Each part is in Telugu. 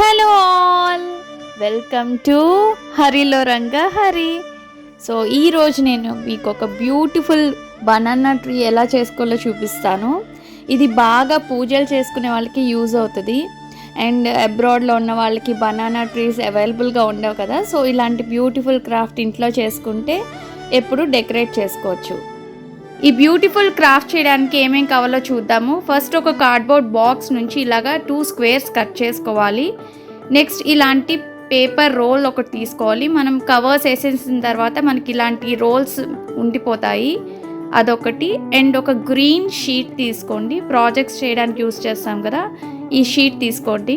Hello all. వెల్కమ్ టు హరిలో రంగ హరి. సో ఈరోజు నేను మీకు ఒక బ్యూటిఫుల్ బనానా ట్రీ ఎలా చేసుకోవాలో చూపిస్తాను. ఇది బాగా పూజలు చేసుకునే వాళ్ళకి యూజ్ అవుతుంది. అండ్ అబ్రాడ్లో ఉన్న వాళ్ళకి బనానా ట్రీస్ అవైలబుల్గా ఉండవు కదా. సో ఇలాంటి బ్యూటిఫుల్ క్రాఫ్ట్ ఇంట్లో చేసుకుంటే ఎప్పుడు డెకరేట్ చేసుకోవచ్చు. ఈ బ్యూటిఫుల్ క్రాఫ్ట్ చేయడానికి ఏమేం కావాలో చూద్దాము. ఫస్ట్ ఒక కార్డ్బోర్డ్ బాక్స్ నుంచి ఇలాగా టూ స్క్వేర్స్ కట్ చేసుకోవాలి. నెక్స్ట్ ఇలాంటి పేపర్ రోల్ ఒకటి తీసుకోవాలి. మనం కవర్స్ వేసేసిన తర్వాత మనకి ఇలాంటి రోల్స్ ఉండిపోతాయి. అదొకటి. అండ్ ఒక గ్రీన్ షీట్ తీసుకోండి. ప్రాజెక్ట్స్ చేయడానికి యూస్ చేస్తాం కదా. ఈ షీట్ తీసుకోండి.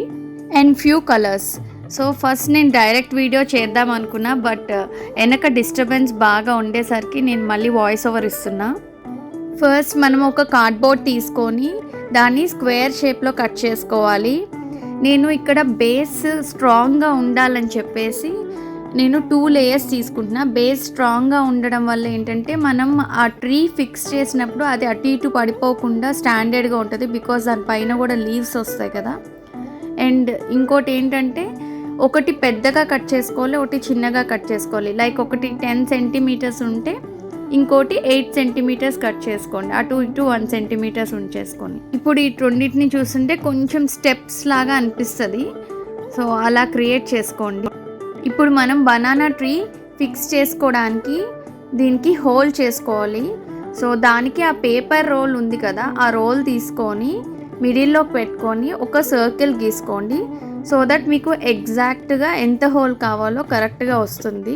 And few colours so first నేను డైరెక్ట్ వీడియో చేద్దాం అనుకున్నా బట్ వెనక డిస్టర్బెన్స్ బాగా ఉండేసరికి నేను మళ్ళీ వాయిస్ ఓవర్ ఇస్తున్నా. ఫస్ట్ మనం ఒక కార్డ్బోర్డ్ తీసుకొని దాన్ని స్క్వేర్ షేప్లో కట్ చేసుకోవాలి. నేను ఇక్కడ బేస్ స్ట్రాంగ్గా ఉండాలని చెప్పేసి నేను టూ లేయర్స్ తీసుకుంటున్నా. బేస్ స్ట్రాంగ్గా ఉండడం వల్ల ఏంటంటే మనం ఆ ట్రీ ఫిక్స్ చేసినప్పుడు అది అటు ఇటు పడిపోకుండా స్టాండర్డ్గా ఉంటుంది బికాజ్ దానిపైన కూడా లీవ్స్ వస్తాయి కదా. అండ్ ఇంకోటి ఏంటంటే ఒకటి పెద్దగా కట్ చేసుకోవాలి ఒకటి చిన్నగా కట్ చేసుకోవాలి. లైక్ ఒకటి టెన్ సెంటీమీటర్స్ ఉంటే ఇంకోటి ఎయిట్ సెంటీమీటర్స్ కట్ చేసుకోండి. అటు ఇటు వన్ సెంటీమీటర్స్ ఉంచేసుకోండి. ఇప్పుడు ఈ రెండింటిని చూస్తుంటే కొంచెం స్టెప్స్ లాగా అనిపిస్తుంది. సో అలా క్రియేట్ చేసుకోండి. ఇప్పుడు మనం బనానా ట్రీ ఫిక్స్ చేసుకోవడానికి దీనికి హోల్ చేసుకోవాలి. సో దానికి ఆ పేపర్ రోల్ ఉంది కదా ఆ రోల్ తీసుకొని మిడిల్లో పెట్టుకొని ఒక సర్కిల్ గీసుకోండి. సో దట్ మీకు ఎగ్జాక్ట్గా ఎంత హోల్ కావాలో కరెక్ట్గా వస్తుంది.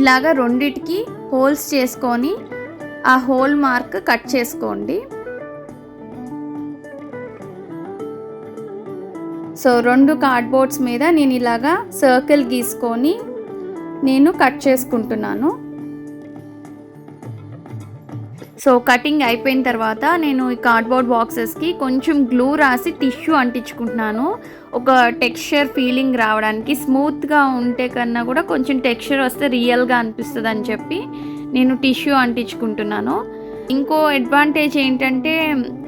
ఇలాగ రెండిటికి హోల్స్ చేసుకొని ఆ హోల్ మార్క్ కట్ చేసుకోండి. సో రెండు కార్డ్బోర్డ్స్ మీద నేను ఇలాగా సర్కిల్ గీసుకొని నేను కట్ చేసుకుంటున్నాను. సో కటింగ్ అయిపోయిన తర్వాత నేను ఈ కార్డ్బోర్డ్ బాక్సెస్కి కొంచెం గ్లూ రాసి టిష్యూ అంటించుకుంటున్నాను. ఒక టెక్స్చర్ ఫీలింగ్ రావడానికి స్మూత్గా ఉంటే కన్నా కూడా కొంచెం టెక్స్చర్ వస్తే రియల్గా అనిపిస్తుంది అని చెప్పి నేను టిష్యూ అంటించుకుంటున్నాను. ఇంకో అడ్వాంటేజ్ ఏంటంటే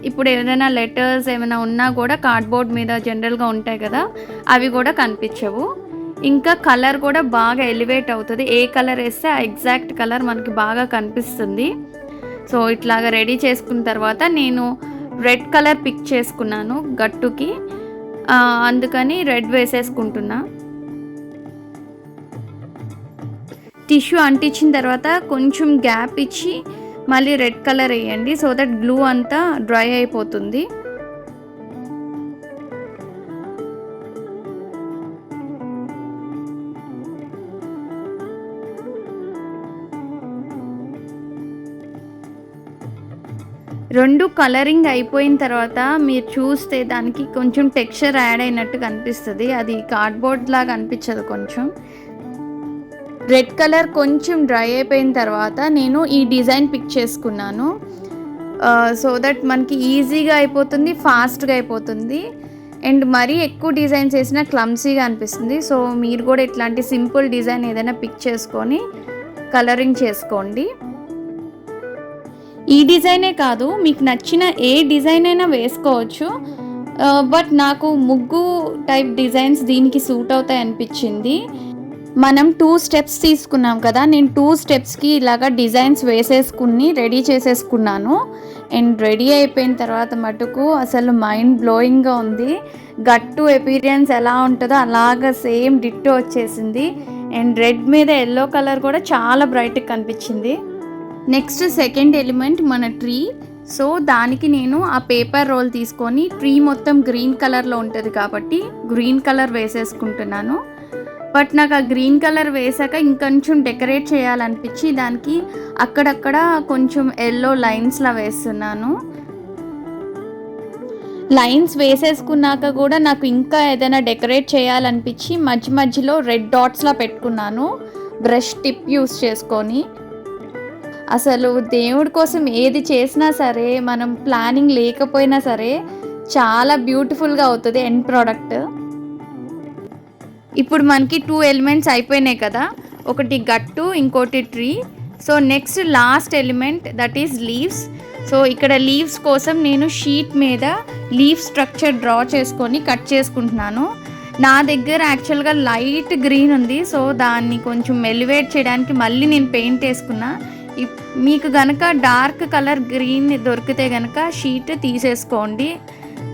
ఇప్పుడు ఏదైనా లెటర్స్ ఏమైనా ఉన్నా కూడా కార్డ్బోర్డ్ మీద జనరల్గా ఉంటాయి కదా అవి కూడా కనిపించవు. ఇంకా కలర్ కూడా బాగా ఎలివేట్ అవుతుంది. ఏ కలర్ వేస్తే ఆ ఎగ్జాక్ట్ కలర్ మనకి బాగా కనిపిస్తుంది. సో ఇట్లాగా రెడీ చేసుకున్న తర్వాత నేను రెడ్ కలర్ పిక్ చేసుకున్నాను గట్టుకి. అందుకని రెడ్ వేసేసుకుంటున్నా. టిష్యూ అంటించిన తర్వాత కొంచెం గ్యాప్ ఇచ్చి మళ్ళీ రెడ్ కలర్ వేయండి సో దట్ గ్లూ అంతా డ్రై అయిపోతుంది. రెండు కలరింగ్ అయిపోయిన తర్వాత మీరు చూస్తే దానికి కొంచెం టెక్స్చర్ యాడ్ అయినట్టు కనిపిస్తుంది. అది కార్డ్బోర్డ్ లాగా అనిపించదు కొంచెం. రెడ్ కలర్ కొంచెం డ్రై అయిపోయిన తర్వాత నేను ఈ డిజైన్ పిక్ చేసుకున్నాను. Uh, సో దట్ మనకి ఈజీగా అయిపోతుంది ఫాస్ట్గా అయిపోతుంది. అండ్ మరీ ఎక్కువ డిజైన్స్ వేసినా క్లమ్సీగా అనిపిస్తుంది. సో మీరు కూడా ఇట్లాంటి సింపుల్ డిజైన్ ఏదైనా పిక్ చేసుకొని కలరింగ్ చేసుకోండి. ఈ డిజైనే కాదు మీకు నచ్చిన ఏ డిజైన్ అయినా వేసుకోవచ్చు. బట్ నాకు ముగ్గు టైప్ డిజైన్స్ దీనికి సూట్ అవుతాయి అనిపించింది. మనం టూ స్టెప్స్ తీసుకున్నాం కదా నేను టూ స్టెప్స్కి ఇలాగ డిజైన్స్ వేసేసుకుని రెడీ చేసేసుకున్నాను. అండ్ రెడీ అయిపోయిన తర్వాత మటుకు అసలు మైండ్ బ్లోయింగ్గా ఉంది. గట్టు ఎపీరియన్స్ ఎలా ఉంటుందో అలాగ సేమ్ డిట్టో వచ్చేసింది. అండ్ రెడ్ మీద ఎల్లో కలర్ కూడా చాలా బ్రైట్గా కనిపించింది. నెక్స్ట్ సెకండ్ ఎలిమెంట్ మన ట్రీ. సో దానికి నేను ఆ పేపర్ రోల్ తీసుకొని ట్రీ మొత్తం గ్రీన్ కలర్లో ఉంటుంది కాబట్టి గ్రీన్ కలర్ వేసేసుకుంటున్నాను. బట్ నాకు ఆ గ్రీన్ కలర్ వేసాక ఇంకొంచెం డెకరేట్ చేయాలనిపించి దానికి అక్కడక్కడ కొంచెం ఎల్లో లైన్స్లా వేస్తున్నాను. లైన్స్ వేసేసుకున్నాక కూడా నాకు ఇంకా ఏదైనా డెకరేట్ చేయాలనిపించి మధ్య మధ్యలో రెడ్ డాట్స్లా పెట్టుకున్నాను. బ్రష్ టిప్ యూస్ చేసుకొని. అసలు దేవుడి కోసం ఏది చేసినా సరే మనం ప్లానింగ్ లేకపోయినా సరే చాలా బ్యూటిఫుల్గా అవుతుంది ఎండ్ ప్రోడక్ట్ ఇప్పుడు మనకి టూ ఎలిమెంట్స్ అయిపోయినాయి కదా. ఒకటి గట్టు ఇంకోటి tree so next last element that is leaves so ఇక్కడ లీవ్స్ కోసం నేను షీట్ మీద లీఫ్ స్ట్రక్చర్ డ్రా చేసుకొని కట్ చేసుకుంటున్నాను. నా దగ్గర యాక్చువల్గా లైట్ గ్రీన్ ఉంది. సో దాన్ని కొంచెం ఎలివేట్ చేయడానికి మళ్ళీ నేను పెయింట్ వేసుకున్నా. మీకు గనక డార్క్ కలర్ గ్రీన్ దొరికితే గనక షీట్ తీసేసుకోండి.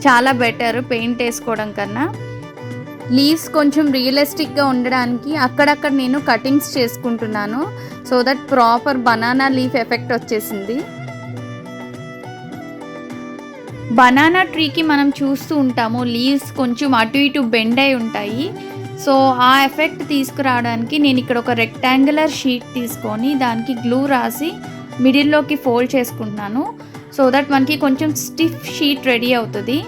చాలా బెటర్ పెయింట్ వేసుకోవడం కన్నా. లీవ్స్ కొంచెం రియలిస్టిక్గా ఉండడానికి అక్కడక్కడ నేను కటింగ్స్ చేసుకుంటున్నాను. So that proper banana leaf effect వచ్చేసింది. బనానా ట్రీకి మనం చూస్తూ ఉంటాము. లీవ్స్ కొంచెం అటు ఇటు బెండ్ అయి ఉంటాయి. సో ఆ ఎఫెక్ట్ తీసుకురావడానికి నేను ఇక్కడ ఒక రెక్టాంగులర్ షీట్ తీసుకొని దానికి గ్లూ రాసి మిడిల్లోకి ఫోల్డ్ చేసుకుంటున్నాను. సో దట్ మనకి కొంచెం స్టిఫ్ షీట్ రెడీ అవుతుంది.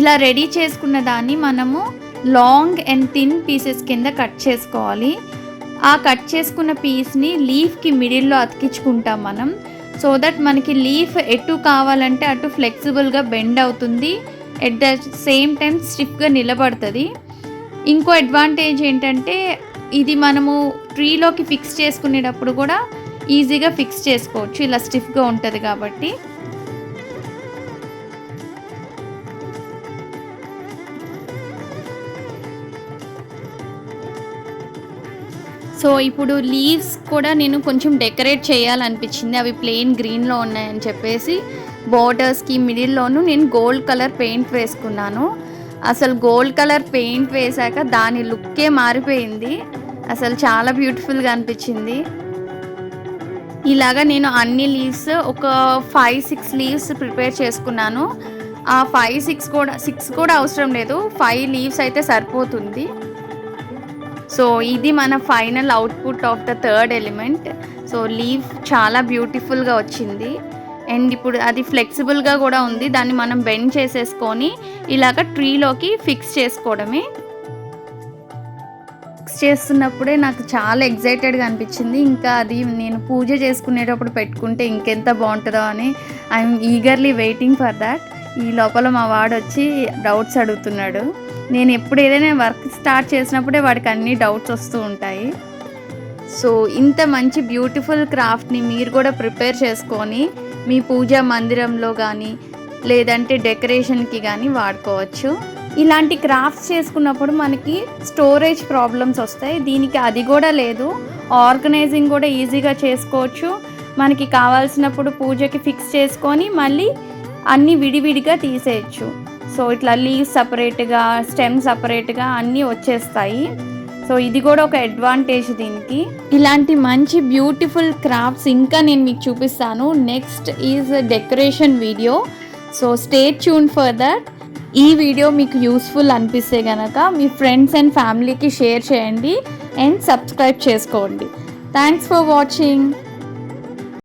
ఇలా రెడీ చేసుకున్న దాన్ని మనము లాంగ్ అండ్ థిన్ పీసెస్ కింద కట్ చేసుకోవాలి. ఆ కట్ చేసుకున్న పీస్ని లీఫ్కి మిడిల్లో అతికించుకుంటాం మనం. సో దట్ మనకి లీఫ్ ఎటు కావాలంటే అటు ఫ్లెక్సిబుల్గా బెండ్ అవుతుంది. ఎట్ ద సేమ్ టైం స్టిఫ్గా నిలబడుతుంది. ఇంకో అడ్వాంటేజ్ ఏంటంటే ఇది మనము ట్రీలోకి ఫిక్స్ చేసుకునేటప్పుడు కూడా ఈజీగా ఫిక్స్ చేసుకోవచ్చు. ఇలా స్టిఫ్గా ఉంటుంది కాబట్టి. సో ఇప్పుడు లీవ్స్ కూడా నేను కొంచెం డెకరేట్ చేయాలనిపించింది. అవి ప్లెయిన్ గ్రీన్లో ఉన్నాయని చెప్పేసి బోర్డర్స్కి మిడిల్లోనూ నేను గోల్డ్ కలర్ పెయింట్ వేసుకున్నాను. అసలు గోల్డ్ కలర్ పెయింట్ వేశాక దాని లుక్కే మారిపోయింది. అసలు చాలా బ్యూటిఫుల్గా అనిపించింది. ఇలాగా నేను అన్ని లీవ్స్ ఒక ఫైవ్ సిక్స్ లీవ్స్ ప్రిపేర్ చేసుకున్నాను. ఆ ఫైవ్ సిక్స్ కూడా సిక్స్ కూడా అవసరం లేదు. ఫైవ్ లీవ్స్ అయితే సరిపోతుంది. సో ఇది మన final output of the third element so leave చాలా బ్యూటిఫుల్గా వచ్చింది. అండ్ ఇప్పుడు అది ఫ్లెక్సిబుల్గా కూడా ఉంది. దాన్ని మనం బెండ్ చేసేసుకొని ఇలాగ ట్రీలోకి ఫిక్స్ చేసుకోవడమే. ఫిక్స్ చేస్తున్నప్పుడే నాకు చాలా ఎగ్జైటెడ్గా అనిపించింది. ఇంకా అది నేను పూజ చేసుకునేటప్పుడు పెట్టుకుంటే ఇంకెంత బాగుంటుందో అని I'm eagerly waiting for that. ఈ లోపల మా వాడు వచ్చి డౌట్స్ అడుగుతున్నాడు. నేను ఎప్పుడు ఏదైనా వర్క్ స్టార్ట్ చేసినప్పుడే వాడికి అన్ని డౌట్స్ వస్తూ ఉంటాయి. సో ఇంత మంచి బ్యూటిఫుల్ క్రాఫ్ట్ని మీరు కూడా ప్రిపేర్ చేసుకొని మీ పూజా మందిరంలో కానీ లేదంటే డెకరేషన్కి కానీ వాడుకోవచ్చు. ఇలాంటి క్రాఫ్ట్స్ చేసుకున్నప్పుడు మనకి స్టోరేజ్ ప్రాబ్లమ్స్ వస్తాయి. దీనికి అది కూడా లేదు. ఆర్గనైజింగ్ కూడా ఈజీగా చేసుకోవచ్చు. మనకి కావాల్సినప్పుడు పూజకి ఫిక్స్ చేసుకొని మళ్ళీ అన్నీ విడివిడిగా తీసేయచ్చు. సో ఇట్లా లీవ్స్ సపరేట్గా స్టెమ్ సపరేట్గా అన్నీ వచ్చేస్తాయి. సో ఇది కూడా ఒక అడ్వాంటేజ్ దీనికి. ఇలాంటి మంచి బ్యూటిఫుల్ క్రాఫ్ట్స్ ఇంకా నేను మీకు చూపిస్తాను. Next is decoration video so stay tune for that ఈ వీడియో మీకు యూస్ఫుల్ అనిపిస్తే కనుక మీ ఫ్రెండ్స్ అండ్ ఫ్యామిలీకి షేర్ చేయండి అండ్ సబ్స్క్రైబ్ చేసుకోండి. Thanks for watching